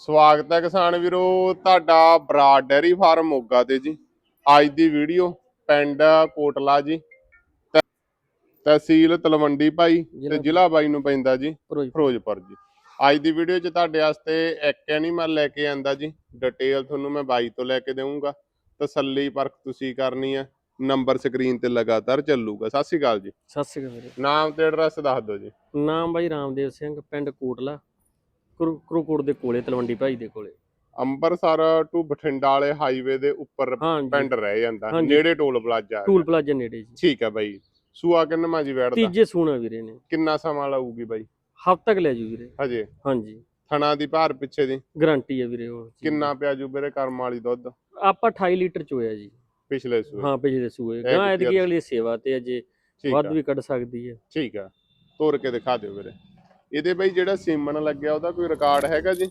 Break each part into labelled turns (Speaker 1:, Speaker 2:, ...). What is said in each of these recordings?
Speaker 1: ਸਵਾਗਤ ਹੈ ਕਿਸਾਨ ਵੀਰੋ ਤੁਹਾਡਾ ਬਰਾਡ ਡੈਰੀ ਫਾਰਮ ਮੋਗਾ ਤੇ ਜੀ। ਅੱਜ ਦੀ ਵੀਡੀਓ ਪਿੰਡ ਕੋਟਲਾ ਜੀ ਤਹਿਸੀਲ ਤਲਵੰਡੀ ਭਾਈ ਤੇ
Speaker 2: ਜ਼ਿਲ੍ਹਾ-
Speaker 1: ਬਾਈ ਨੂੰ ਪੈਂਦਾ ਜੀ
Speaker 2: ਫਿਰੋਜ਼ਪੁਰ।
Speaker 1: ਜੀ। ਅੱਜ ਦੀ ਵੀਡੀਓ 'ਚ ਤੁਹਾਡੇ ਵਾਸਤੇ ਇੱਕ ਐਨੀਮਲ ਲੈ ਕੇ ਆਂਦਾ ਜੀ। ਡਿਟੇਲ ਤੁਹਾਨੂੰ ਮੈਂ ਬਾਈ ਤੋਂ ਲੈ ਕੇ ਦੇਵਾਂਗਾ ਤਸੱਲੀ ਪਰਖ ਤੁਸੀਂ ਕਰਨੀ ਆ ਨੰਬਰ ਸਕਰੀਨ ਤੇ ਲਗਾਤਾਰ ਚੱਲੂਗਾ। ਸਤਿ ਸ਼੍ਰੀ ਅਕਾਲ ਜੀ।
Speaker 2: ਸਤਿ ਸ਼੍ਰੀ ਅਕਾਲ
Speaker 1: ਨਾਮ ਤੇ ਐਡਰੈਸ ਦੱਸ ਦਿਓ ਜੀ।
Speaker 2: ਨਾਮ ਬਾਈ ਰਾਮਦੇਵ ਸਿੰਘ ਪਿੰਡ ਕੋਟਲਾ। ਕੁਰੂ- ਕੁਰੂਕੋਟ ਦੇ ਕੋਲੇ ਤਲਵੰਡੀ ਭਾਈ ਦੇ ਕੋਲੇ।
Speaker 1: ਅੰਮ੍ਰਿਤਸਰ ਟੂ ਬਠਿੰਡਾ ਵਾਲੇ ਹਾਈਵੇ ਦੇ ਉੱਪਰ
Speaker 2: ਹਾਂਜੀ।
Speaker 1: ਪਿੰਡ ਰਹਿ ਜਾਂਦਾ।
Speaker 2: ਹਾਂਜੀ।
Speaker 1: ਨੇੜੇ ਟੋਲ ਪਲਾਜ਼ਾ
Speaker 2: ਟੂਲ ਪਲਾਜ਼ਾ ਨੇੜੇ ਜੀ।
Speaker 1: ਠੀਕ ਹੈ ਬਾਈ। ਸੂਆ ਕਿੰਨਾ ਜੀ ਵੈੜ ਦਾ
Speaker 2: ਤੀਜੇ ਸੂਣਾ ਵੀਰੇ ਨੇ।
Speaker 1: ਕਿੰਨਾ ਸਮਾਂ ਲਾਊਗੀ ਬਾਈ?
Speaker 2: ਹਫ਼ਤਾ ਤੱਕ ਲੈ ਜੂ ਵੀਰੇ।
Speaker 1: ਹਜੇ?
Speaker 2: ਹਾਂਜੀ।
Speaker 1: ਥਣਾ ਦੀ ਭਾਰ ਪਿੱਛੇ ਦੀ?
Speaker 2: ਗਾਰੰਟੀ ਹੈ ਵੀਰੇ ਉਹ ਚੀਜ਼। ਦੀ।
Speaker 1: ਕਿੰਨਾ ਪਿਆ ਜੂ ਵੀਰੇ ਕਰਮ ਵਾਲੀ ਦੁੱਧ?
Speaker 2: ਆਪਾਂ 28 ਲੀਟਰ ਚੋਇਆ ਜੀ।
Speaker 1: ਪਿਛਲੇ ਸੂਏ।
Speaker 2: ਹਾਂ ਪਿਛਲੇ ਸੂਏ।
Speaker 1: ਇਹ
Speaker 2: ਗਾਂ ਐਤਕੀ ਅਗਲੀ ਸੇਵਾ ਤੇ ਅਜੇ
Speaker 1: ਠੀਕ
Speaker 2: ਵੱਧ
Speaker 1: ਆ।
Speaker 2: ਵੀ ਕੱਢ ਸਕਦੀ ਹੈ।
Speaker 1: ਠੀਕ ਆ। ਤੋਰ ਕੇ ਦਿਖਾ ਦਿਓ ਵੀਰੇ। ਇਹਦੇ ਬਾਈ ਜਿਹੜਾ ਸੀਮਨ ਲੱਗਿਆ ਉਹਦਾ ਕੋਈ ਰਿਕਾਰਡ ਹੈਗਾ ਜੀ?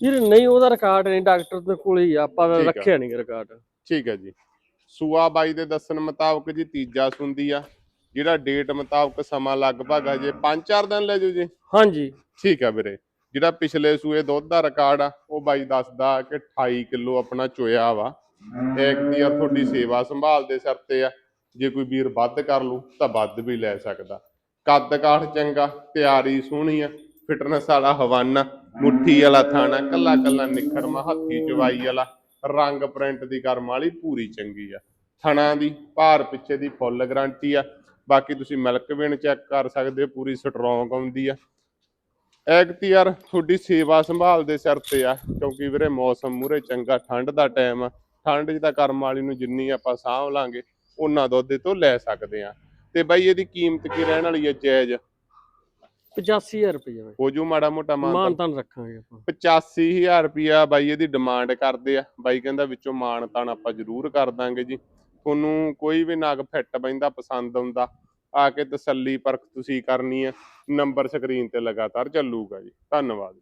Speaker 2: ਵੀਰੇ ਨਹੀਂ ਉਹਦਾ ਰਿਕਾਰਡ ਨਹੀਂ ਡਾਕਟਰ ਦੇ ਕੋਲੇ ਹੀ ਆ, ਆਪਾਂ
Speaker 1: ਠੀਕ ਆ।
Speaker 2: ਰੱਖਿਆ ਨਹੀਂ ਰਿਕਾਰਡ
Speaker 1: ਠੀਕ ਹੈ ਜੀ। ਸੂਆ ਬਾਈ ਦੇ ਦੱਸਣ ਮੁਤਾਬਕ ਜੀ ਤੀਜਾ ਸੁੰਦੀ ਆ ਜਿਹੜਾ ਡੇਟ ਮੁਤਾਬਕ ਸਮਾਂ ਲਗਭਗ ਆ ਜੇ 5-4 ਦਿਨ ਲੈ ਜੂ ਜੀ।
Speaker 2: ਹਾਂਜੀ।
Speaker 1: ਠੀਕ ਆ ਵੀਰੇ। ਜਿਹੜਾ ਪਿਛਲੇ ਸੂਏ ਦੁੱਧ ਦਾ ਰਿਕਾਰਡ ਆ ਉਹ ਬਾਈ ਦੱਸਦਾ ਕਿ 28 ਕਿਲੋ ਆਪਣਾ ਚੋਇਆ ਵਾ। ਇੱਕ ਦੀ ਆ ਤੁਹਾਡੀ ਸੇਵਾ ਸੰਭਾਲ ਦੇ ਸਿਰ ਤੇ ਆ। ਜੇ ਕੋਈ ਵੀਰ ਵੱਧ ਕਰ ਲੂ ਤਾਂ ਵੱਧ ਵੀ ਲੈ ਸਕਦਾ। ਕੱਦ ਕਾਠ ਚੰਗਾ, ਤਿਆਰੀ ਸੋਹਣੀ ਆ, ਫਿਟਨੈਸ ਵਾਲਾ ਹਵਾਨਾ, ਮੁੱਠੀ ਵਾਲਾ ਥਾਣਾ, ਕੱਲਾ ਕੱਲਾ ਨਿਖਰਮਾ ਹੱਥੀ ਚਵਾਈ ਵਾਲਾ, ਰੰਗ ਪ੍ਰਿੰਟ ਦੀ ਕਰਮ ਵਾਲੀ ਪੂਰੀ ਚੰਗੀ ਆ। ਥਣਾ ਦੀ, ਭਾਰ ਪਿੱਛੇ ਦੀ ਫੁੱਲ ਗਾਰੰਟੀ ਆ। ਬਾਕੀ ਤੁਸੀਂ ਮਿਲਕ ਵੇਣ ਚੈੱਕ ਕਰ ਸਕਦੇ ਹੋ, ਪੂਰੀ ਸਟਰੋਂਗ ਆਉਂਦੀ ਆ। ਐਕਤੀ ਯਾਰ, ਤੁਹਾਡੀ ਸੇਵਾ ਸੰਭਾਲ ਦੇ ਸਿਰ ਤੇ ਆ, ਕਿਉਂਕਿ ਵੀਰੇ ਮੌਸਮ ਮੂਰੇ ਚੰਗਾ, ਠੰਡ ਦਾ ਟਾਈਮ ਆ। ਠੰਡ 'ਚ ਤਾਂ ਕਰਮ ਵਾਲੀ ਨੂੰ ਜਿੰਨੀ ਆਪਾਂ ਸਾਂਭ ਲਾਂਗੇ, ਉਹਨਾਂ ਦੁੱਧ ਤੋਂ ਲੈ ਸਕਦੇ ਆ। ਤੇ ਬਾਈ ਇਹਦੀ ਕੀਮਤ ਕੀ ਰਹਿਣ ਵਾਲੀ ਹੈ ਜਾਇਜ਼?
Speaker 2: 85000 ਰੁਪਏ ਬਾਈ।
Speaker 1: ਹੋ ਜੂ ਮਾੜਾ ਮੋਟਾ ਮਾਨ
Speaker 2: ਮਾਨ ਤਾਨ ਰੱਖਾਂਗੇ ਆਪਾਂ।
Speaker 1: 85000 ਰੁਪਿਆ ਬਾਈ ਇਹਦੀ ਡਿਮਾਂਡ ਕਰਦੇ ਆ। ਬਾਈ ਕਹਿੰਦਾ ਵਿੱਚੋਂ ਮਾਨ ਤਾਨ ਆਪਾਂ ਜ਼ਰੂਰ ਕਰ ਦਾਂਗੇ ਜੀ। ਤੁਹਾਨੂੰ ਕੋਈ ਵੀ ਨਗ ਫਿੱਟ ਬੈਂਦਾ ਪਸੰਦ ਆਉਂਦਾ ਆ ਕੇ ਤਸੱਲੀ ਪਰਖ ਤੁਸੀਂ ਕਰਨੀ ਆ। ਨੰਬਰ ਸਕਰੀਨ ਤੇ ਲਗਾਤਾਰ ਚੱਲੂਗਾ ਜੀ। ਧੰਨਵਾਦ।